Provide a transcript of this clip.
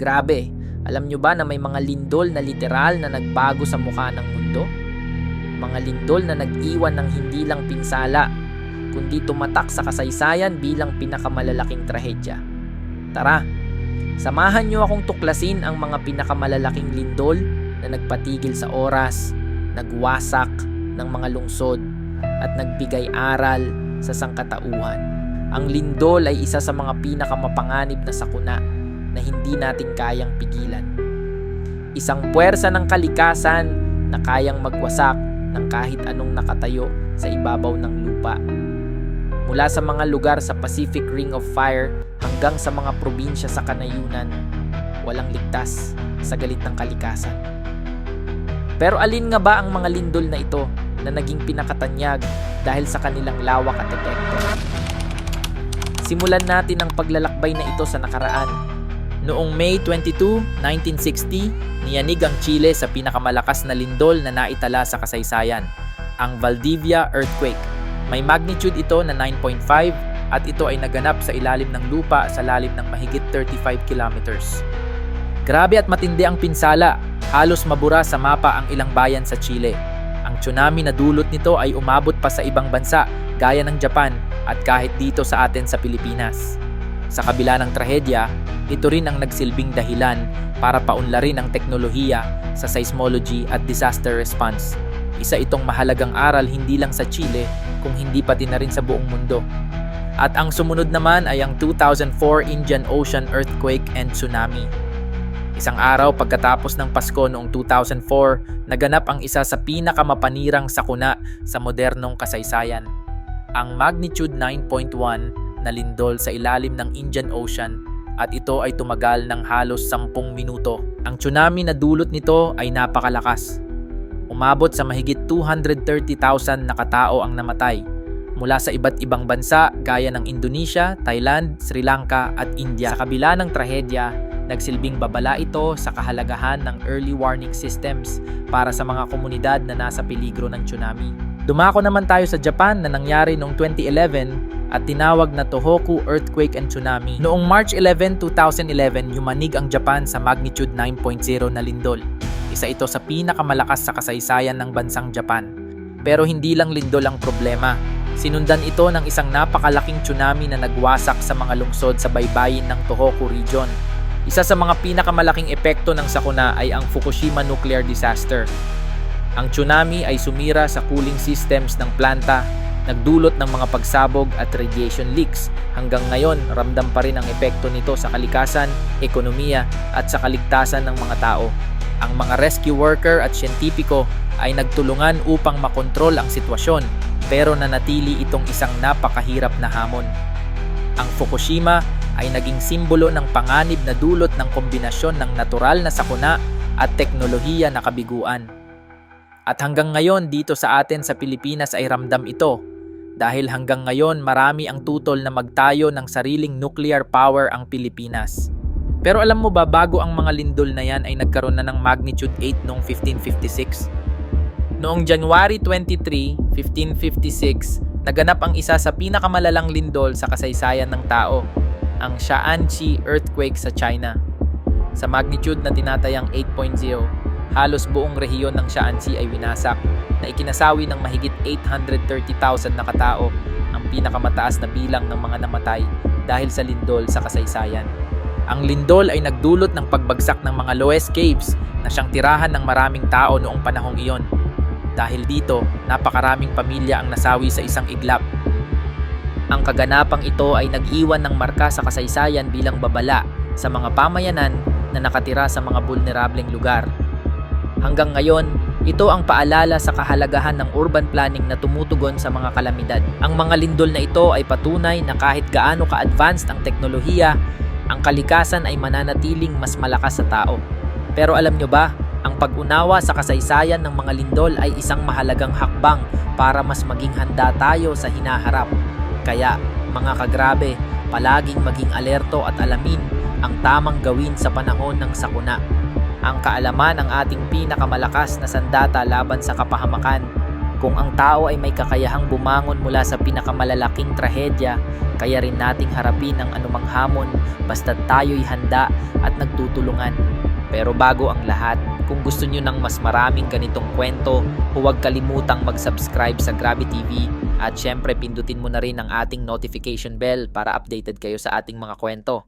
Grabe, alam nyo ba na may mga lindol na literal na nagbago sa mukha ng mundo? Mga lindol na nag-iwan ng hindi lang pinsala, kundi tumatak sa kasaysayan bilang pinakamalalaking trahedya. Tara, samahan nyo akong tuklasin ang mga pinakamalalaking lindol na nagpatigil sa oras, nagwasak ng mga lungsod, at nagbigay aral sa sangkatauhan. Ang lindol ay isa sa mga pinakamapanganib na sakuna na hindi natin kayang pigilan. Isang puwersa ng kalikasan na kayang magwasak ng kahit anong nakatayo sa ibabaw ng lupa. Mula sa mga lugar sa Pacific Ring of Fire hanggang sa mga probinsya sa kanayunan, walang ligtas sa galit ng kalikasan. Pero alin nga ba ang mga lindol na ito na naging pinakatanyag dahil sa kanilang lawak at epekto? Simulan natin ang paglalakbay na ito sa nakaraan Noong May 22, 1960, niyanig ang Chile sa pinakamalakas na lindol na naitala sa kasaysayan, ang Valdivia Earthquake. May magnitude ito na 9.5 at ito ay naganap sa ilalim ng lupa sa lalim ng mahigit 35 kilometers. Grabe at matindi ang pinsala, halos mabura sa mapa ang ilang bayan sa Chile. Ang tsunami na dulot nito ay umabot pa sa ibang bansa gaya ng Japan at kahit dito sa atin sa Pilipinas. Sa kabila ng trahedya, ito rin ang nagsilbing dahilan para paunlarin ang teknolohiya sa seismology at disaster response. Isa itong mahalagang aral hindi lang sa Chile kung hindi pati na rin sa buong mundo. At ang sumunod naman ay ang 2004 Indian Ocean Earthquake and Tsunami. Isang araw pagkatapos ng Pasko noong 2004, naganap ang isa sa pinakamapanirang sakuna sa modernong kasaysayan. Ang magnitude 9.1 na lindol sa ilalim ng Indian Ocean at ito ay tumagal ng halos 10 minuto. Ang tsunami na dulot nito ay napakalakas. Umabot sa mahigit 230,000 na katao ang namatay mula sa iba't ibang bansa gaya ng Indonesia, Thailand, Sri Lanka at India. Sa kabila ng trahedya, nagsilbing babala ito sa kahalagahan ng early warning systems para sa mga komunidad na nasa peligro ng tsunami. Dumako naman tayo sa Japan na nangyari noong 2011 at tinawag na Tohoku Earthquake and Tsunami. Noong March 11, 2011, yumanig ang Japan sa magnitude 9.0 na lindol. Isa ito sa pinakamalakas sa kasaysayan ng bansang Japan. Pero hindi lang lindol ang problema. Sinundan ito ng isang napakalaking tsunami na nagwasak sa mga lungsod sa baybayin ng Tohoku region. Isa sa mga pinakamalaking epekto ng sakuna ay ang Fukushima nuclear disaster. Ang tsunami ay sumira sa cooling systems ng planta nagdulot ng mga pagsabog at radiation leaks. Hanggang ngayon, ramdam pa rin ang epekto nito sa kalikasan, ekonomiya at sa kaligtasan ng mga tao. Ang mga rescue worker at siyentipiko ay nagtulungan upang makontrol ang sitwasyon pero nanatili itong isang napakahirap na hamon. Ang Fukushima ay naging simbolo ng panganib na dulot ng kombinasyon ng natural na sakuna at teknolohiya na kabiguan. At hanggang ngayon dito sa atin sa Pilipinas ay ramdam ito dahil hanggang ngayon marami ang tutol na magtayo ng sariling nuclear power ang Pilipinas. Pero alam mo ba bago ang mga lindol na yan ay nagkaroon na ng magnitude 8 noong 1556? Noong January 23, 1556, naganap ang isa sa pinakamalalang lindol sa kasaysayan ng tao, ang Shaanxi earthquake sa China. Sa magnitude na tinatayang 8.0, halos buong rehiyon ng Shaanxi ay winasak na ikinasawi ng mahigit 830,000 na katao ang pinakamataas na bilang ng mga namatay dahil sa lindol sa kasaysayan. Ang lindol ay nagdulot ng pagbagsak ng mga Loess Caves na siyang tirahan ng maraming tao noong panahong iyon. Dahil dito, napakaraming pamilya ang nasawi sa isang iglap. Ang kaganapang ito ay nag-iwan ng marka sa kasaysayan bilang babala sa mga pamayanan na nakatira sa mga vulnerableng lugar. Hanggang ngayon, ito ang paalala sa kahalagahan ng urban planning na tumutugon sa mga kalamidad. Ang mga lindol na ito ay patunay na kahit gaano ka-advanced ang teknolohiya, ang kalikasan ay mananatiling mas malakas sa tao. Pero alam nyo ba, ang pag-unawa sa kasaysayan ng mga lindol ay isang mahalagang hakbang para mas maging handa tayo sa hinaharap. Kaya, mga kagrabe, palaging maging alerto at alamin ang tamang gawin sa panahon ng sakuna. Ang kaalaman ang ating pinakamalakas na sandata laban sa kapahamakan. Kung ang tao ay may kakayahang bumangon mula sa pinakamalalaking trahedya, kaya rin nating harapin ang anumang hamon basta tayo'y handa at nagtutulungan. Pero bago ang lahat, kung gusto nyo ng mas maraming ganitong kwento, huwag kalimutang mag-subscribe sa Grabe TV at syempre pindutin mo na rin ang ating notification bell para updated kayo sa ating mga kwento.